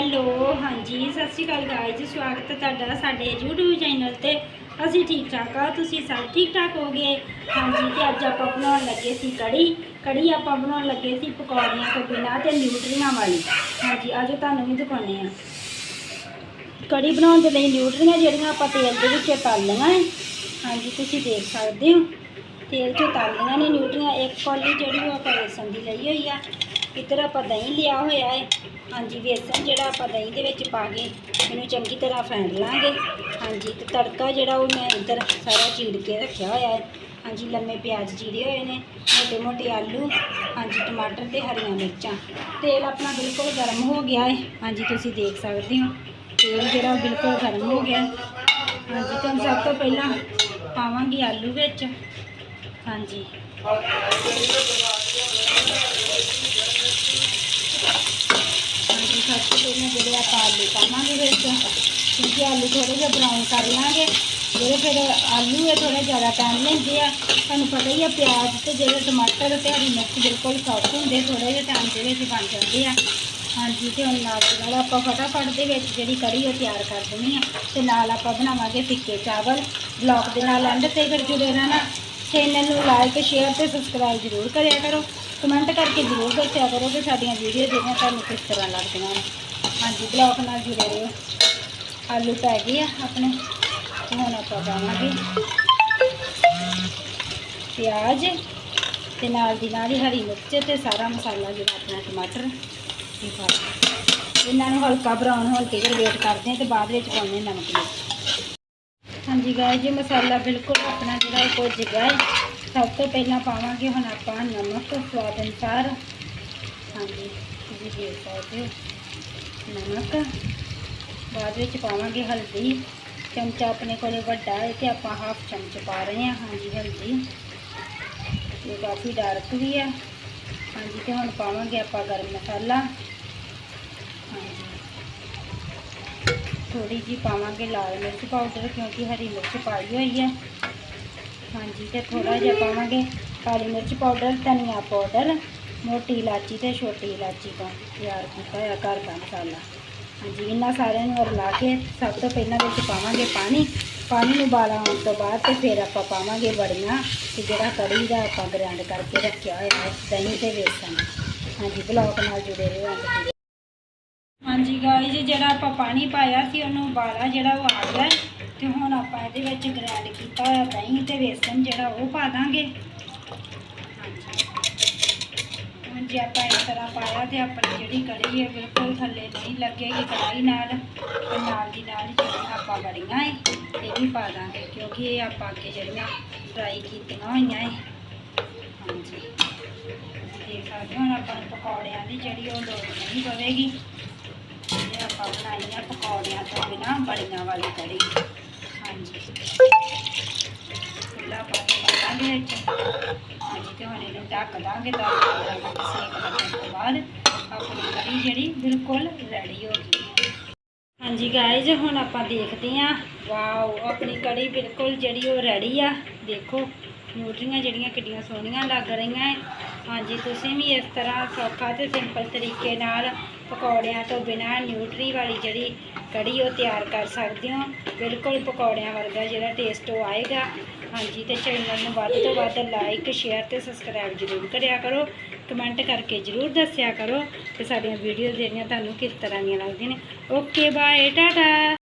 Hello, ਹਾਂਜੀ, ਸਤਿ ਸ਼੍ਰੀ ਅਕਾਲ guys ਸਵਾਗਤ ਹੈ ਤੁਹਾਡਾ ਸਾਡੇ YouTube ਚੈਨਲ ਤੇ। ਅਸੀਂ ਠੀਕ ਠਾਕ ਆ ਤੁਸੀਂ ਸਭ ਠੀਕ ਠਾਕ ਹੋਗੇ? ਹਾਂਜੀ, ਤੇ ਅੱਜ ਆਪਾਂ ਬਣਾਉਣ ਲੱਗੇ ਸੀ ਕੜੀ। ਕੜੀ ਆਪਾਂ ਬਣਾਉਣ ਲੱਗੇ ਸੀ ਪਕੌੜੀਆਂ ਤੋਂ ਬਿਨਾਂ ਤੇ ਨਿਊਟਰੀਆਂ ਵਾਲੀ। ਹਾਂਜੀ, ਅੱਜ ਤੁਹਾਨੂੰ ਵੀ ਦਿਖਾਉਂਦੇ ਆ ਕੜੀ ਬਣਾਉਣ ਦੇ ਲਈ ਨਿਊਟਰੀਆਂ ਜਿਹੜੀਆਂ ਆਪਾਂ ਤੇਲ ਦੇ ਵਿੱਚ ਤਲ ਲਈਆਂ ਹਾਂਜੀ, ਤੁਸੀਂ ਦੇਖ ਸਕਦੇ ਹੋ। ਤੇਲ 'ਚ ਤਲ ਲਈਆਂ ਨੇ ਨਿਊਟਰੀਆਂ। ਇੱਕ ਕੌਲੀ ਜਿਹੜੀ ਉਹ ਆਪਾਂ ਵੇਸਣ ਦੀ ਲਈ ਹੋਈ ਆ। ਇੱਧਰ ਆਪਾਂ ਦਹੀਂ ਲਿਆ ਹੋਇਆ ਹੈ। ਹਾਂਜੀ, ਵੇਸਣ ਜਿਹੜਾ ਆਪਾਂ ਦਹੀਂ ਦੇ ਵਿੱਚ ਪਾ ਕੇ ਇਹਨੂੰ ਚੰਗੀ ਤਰ੍ਹਾਂ ਫੈਂਟ ਲਾਂਗੇ। ਹਾਂਜੀ, ਤੇ ਤੜਕਾ ਜਿਹੜਾ ਉਹ ਮੈਂ ਇੱਧਰ ਸਾਰਾ ਚੀੜ ਕੇ ਰੱਖਿਆ ਹੋਇਆ ਹੈ। ਹਾਂਜੀ, ਲੰਮੇ ਪਿਆਜ਼ ਚੀੜੇ ਹੋਏ ਨੇ ਮੋਟੇ ਮੋਟੇ ਆਲੂ, ਹਾਂਜੀ, ਟਮਾਟਰ ਤੇ ਹਰੀਆਂ ਮਿਰਚਾਂ। ਤੇਲ ਆਪਣਾ ਬਿਲਕੁਲ ਗਰਮ ਹੋ ਗਿਆ ਹੈ। ਹਾਂਜੀ, ਤੁਸੀਂ ਦੇਖ ਸਕਦੇ ਹੋ, ਤੇਲ ਜਿਹੜਾ ਬਿਲਕੁਲ ਗਰਮ ਹੋ ਗਿਆ ਹਾਂਜੀ, ਤਾਂ ਸਭ ਤੋਂ ਪਹਿਲਾਂ ਪਾਵਾਂਗੀ ਆਲੂ ਵਿੱਚ। ਹਾਂਜੀ। ਹਾਂਜੀ ਸਭ ਤੋਂ ਪਹਿਲਾਂ ਜਿਹੜੇ ਆਪਾਂ ਆਲੂ ਪਾਵਾਂਗੇ ਵਿੱਚ ਕਿਉਂਕਿ ਆਲੂ ਥੋੜੇ ਜਿਹਾ ਬਰਾਊਨ ਕਰ ਲਾਂਗੇ। ਜਿਹੜੇ ਫਿਰ ਆਲੂ ਹੈ ਥੋੜਾ ਜ਼ਿਆਦਾ ਟਾਈਮ ਲੈਂਦੇ ਆ, ਤੁਹਾਨੂੰ ਪਤਾ ਹੀ ਆ ਪਿਆਜ਼ ਤੇ ਜਿਹੜੇ ਟਮਾਟਰ ਤੇ ਹਰੀ ਮਿਰਚ ਬਿਲਕੁਲ ਸੌਫਟ ਹੁੰਦੇ ਥੋੜੇ ਜਿਹੇ ਟਾਈਮ ਦੇ ਵਿੱਚ ਬਣ ਜਾਂਦੇ ਆ। ਹਾਂਜੀ, ਤੇ ਹੁਣ ਨਾਲ ਦੀ ਨਾਲ ਆਪਾਂ ਫਟਾਫਟ ਦੇ ਵਿੱਚ ਜਿਹੜੀ ਕੜੀ ਉਹ ਤਿਆਰ ਕਰ ਦੇਣੀ ਆ। ਤੇ ਨਾਲ ਆਪਾਂ ਬਣਾਵਾਂਗੇ ਫਿੱਕੇ ਚਾਵਲ। ਬਲੌਗ ਦੇ ਨਾਲ ਐਂਡ ਤੇ ਫਿਰ ਜੁੜੇ ਰਹਿਣਾ। ਚੈਨਲ ਨੂੰ ਲਾਈਕ ਸ਼ੇਅਰ ਤੇ ਸਬਸਕ੍ਰਾਈਬ ਜ਼ਰੂਰ ਕਰਿਆ ਕਰੋ। ਕਮੈਂਟ ਕਰਕੇ ਜ਼ਰੂਰ ਦੱਸਿਆ ਕਰੋ ਕਿ ਸਾਡੀਆਂ ਵੀਡੀਓ ਜਿਹੜੀਆਂ ਤੁਹਾਨੂੰ ਕਿਸ ਤਰ੍ਹਾਂ ਲੱਗਦੀਆਂ ਨੇ। ਹਾਂਜੀ ਬਲੌਗ ਨਾਲ ਜੁੜੇ ਰਹੋ। ਆਲੂ ਪੈ ਗਏ ਆ ਆਪਣੇ। ਹੁਣ ਆਪਾਂ ਪਾਵਾਂਗੇ ਪਿਆਜ਼ ਤੇ ਨਾਲ ਦੀ ਨਾਲ ਹੀ ਹਰੀ ਮਿਰਚ ਤੇ ਸਾਰਾ ਮਸਾਲਾ ਜਿਹੜਾ ਆਪਣਾ ਟਮਾਟਰ ਇਹ ਪਾ ਇਹਨਾਂ ਨੂੰ ਹਲਕਾ ਬਰਾਊਨ ਹੋਣ ਤੇ ਵੇਟ ਕਰਦੇ ਹਾਂ ਤੇ ਬਾਅਦ ਵਿੱਚ ਪਾਉਂਦੇ ਹਾਂ ਨਮਕ ਮਿਰਚ। ਹਾਂਜੀ ਗਾਇ ਜੀ ਮਸਾਲਾ ਬਿਲਕੁਲ ਆਪਣਾ ਜਿਹੜਾ ਉਹ ਭੁੱਜ ਗਿਆ ਹੈ। ਸਭ ਤੋਂ ਪਹਿਲਾਂ ਪਾਵਾਂਗੇ ਹੁਣ ਆਪਾਂ ਨਮਕ ਸਵਾਦ ਅਨੁਸਾਰ। ਹਾਂਜੀ, ਤੁਸੀਂ ਦੇਖ ਸਕਦੇ ਹੋ। ਨਮਕ। ਬਾਅਦ ਵਿੱਚ ਪਾਵਾਂਗੇ ਹਲਦੀ। ਚਮਚਾ ਆਪਣੇ ਕੋਲੇ ਵੱਡਾ ਹੈ ਤੇ ਆਪਾਂ ਹਾਫ ਚਮਚ ਪਾ ਰਹੇ ਹਾਂ। ਹਾਂਜੀ, ਹਲਦੀ। ਇਹ ਕਾਫੀ ਡਾਰਕ ਵੀ ਹੈ। ਹਾਂਜੀ, ਤੇ ਹੁਣ ਪਾਵਾਂਗੇ ਆਪਾਂ ਗਰਮ ਮਸਾਲਾ। ਹਾਂਜੀ। ਥੋੜੀ ਜੀ ਪਾਵਾਂਗੇ ਲਾਲ ਮਿਰਚ ਪਾਊਡਰ ਕਿਉਂਕਿ ਹਰੀ ਮਿਰਚ ਪਾਈ ਹੋਈ ਹੈ। ਹਾਂਜੀ, ਤੇ ਥੋੜਾ ਜਿਹਾ ਪਾਵਾਂਗੇ ਕਾਲੀ ਮਿਰਚ ਪਾਊਡਰ, ਧਨੀਆ ਪਾਊਡਰ, ਮੋਟੀ ਇਲਾਚੀ ਤੇ ਛੋਟੀ ਇਲਾਚੀ ਤੋਂ ਤਿਆਰ ਕੀਤਾ ਹੋਇਆ ਘਰ ਦਾ ਮਸਾਲਾ। ਹਾਂਜੀ, ਇਹਨਾਂ ਸਾਰਿਆਂ ਨੂੰ ਰਲਾ ਕੇ ਸਭ ਤੋਂ ਪਹਿਲਾਂ ਵਿੱਚ ਪਾਵਾਂਗੇ ਪਾਣੀ। ਪਾਣੀ ਨੂੰ ਉਬਾਲਾ ਆਉਣ ਤੋਂ ਬਾਅਦ ਤੇ ਫਿਰ ਆਪਾਂ ਪਾਵਾਂਗੇ ਬੜੀਆਂ ਤੇ ਜਿਹੜਾ ਕੜੀ ਦਾ ਆਪਾਂ ਗ੍ਰਾਈਂਡ ਕਰਕੇ ਰੱਖਿਆ ਹੋਇਆ ਹੈ, ਦਹੀਂ ਤੇ ਵੇਸਣ। ਹਾਂਜੀ, ਬਲੌਕ ਨਾਲ ਜੁੜੇ ਰਹੋ ਅੰਤ ਤੱਕ ਹਾਂਜੀ ਗਾਇਜ਼ ਜਿਹੜਾ ਆਪਾਂ ਪਾਣੀ ਪਾਇਆ ਸੀ, ਉਹਨੂੰ ਉਬਾਲਾ ਜਿਹੜਾ ਉਹ ਆ ਗਿਆ। ਤੇ ਹੁਣ ਆਪਾਂ ਇਹਦੇ ਵਿੱਚ ਗ੍ਰਾਈਂਡ ਕੀਤਾ ਹੋਇਆ ਦਹੀਂ ਤੇ ਵੇਸਣ ਜਿਹੜਾ ਉਹ ਪਾ ਦਾਂਗੇ। ਹਾਂਜੀ ਹੁਣ ਜੇ ਆਪਾਂ ਇਸ ਤਰ੍ਹਾਂ ਪਾਇਆ ਤੇ ਆਪਣੀ ਜਿਹੜੀ ਕੜੀ ਹੈ ਬਿਲਕੁਲ ਥੱਲੇ ਨਹੀਂ ਲੱਗੇਗੀ ਕੜਾਈ ਨਾਲ ਤੇ ਨਾਲ ਦੀ ਨਾਲ ਜਿਹੜੀਆਂ ਆਪਾਂ ਬੜੀਆਂ ਹੈ ਇਹ ਵੀ ਪਾ ਦਾਂਗੇ ਕਿਉਂਕਿ ਇਹ ਆਪਾਂ ਅੱਗੇ ਜਿਹੜੀਆਂ ਫਰਾਈ ਕੀਤੀਆਂ ਹੋਈਆਂ ਹੈ ਹਾਂਜੀ। ਦੇਖ ਸਕਦੇ ਹੁਣ ਆਪਾਂ ਨੂੰ ਪਕੌੜਿਆਂ ਦੀ ਜਿਹੜੀ ਉਹ ਲੋੜ ਨਹੀਂ ਪਵੇਗੀ। ਇਹ ਆਪਾਂ ਬਣਾਈਆਂ ਪਕੌੜਿਆਂ ਤੋਂ ਬਿਨਾ ਬੜੀਆਂ ਵਾਲੀ ਕੜੀ। ਹਾਂਜੀ ਖੁੱਲਾ ਪਾਣੀ ਪਾਵਾਂਗੇ ਵਿੱਚ ਹਾਂਜੀ ਤੇ ਹੁਣ ਇਹਨੂੰ ਢੱਕ ਦਾਂਗੇ ਤਾਂ ਸੇਕ ਲੱਗਣ ਤੋਂ ਬਾਅਦ ਆਪਣੀ ਕੜੀ ਜਿਹੜੀ ਬਿਲਕੁਲ ਰੈਡੀ ਹੋ ਗਈ ਹਾਂਜੀ ਗਾਇਜ਼ ਹੁਣ ਆਪਾਂ ਦੇਖਦੇ ਹਾਂ। ਵਾਓ ਆਪਣੀ ਕੜੀ ਬਿਲਕੁਲ ਜਿਹੜੀ ਉਹ ਰੈਡੀ ਆ। ਦੇਖੋ ਨਿਊਟਰੀਆਂ ਜਿਹੜੀਆਂ ਕਿੱਡੀਆਂ ਸੋਹਣੀਆਂ ਲੱਗ ਰਹੀਆਂ ਹੈ ਹਾਂਜੀ, ਤੁਸੀਂ ਵੀ ਇਸ ਤਰ੍ਹਾਂ ਸੌਖਾ ਤੇ ਸਿੰਪਲ ਤਰੀਕੇ ਨਾਲ ਪਕੌੜਿਆਂ ਤੋਂ ਬਿਨਾਂ ਨਿਊਟਰੀ ਵਾਲੀ ਜਿਹੜੀ ਕੜੀ ਉਹ ਤਿਆਰ ਕਰ ਸਕਦੇ ਹੋ। ਬਿਲਕੁਲ ਪਕੌੜਿਆਂ ਵਰਗਾ ਜਿਹੜਾ ਟੇਸਟ ਉਹ ਆਏਗਾ। ਹਾਂਜੀ, ਤੇ ਚੈਨਲ ਨੂੰ ਵੱਧ ਤੋਂ ਵੱਧ ਲਾਈਕ ਸ਼ੇਅਰ ਤੇ ਸਬਸਕ੍ਰਾਈਬ ਜ਼ਰੂਰ ਕਰਿਆ ਕਰੋ। ਕਮੈਂਟ ਕਰਕੇ ਜ਼ਰੂਰ ਦੱਸਿਆ ਕਰੋ ਕਿ ਸਾਡੀਆਂ ਵੀਡੀਓ ਜਿਹੜੀਆਂ ਤੁਹਾਨੂੰ ਕਿਸ ਤਰ੍ਹਾਂ ਦੀਆਂ ਲੱਗਦੀਆਂ ਨੇ। Okay bye Tata!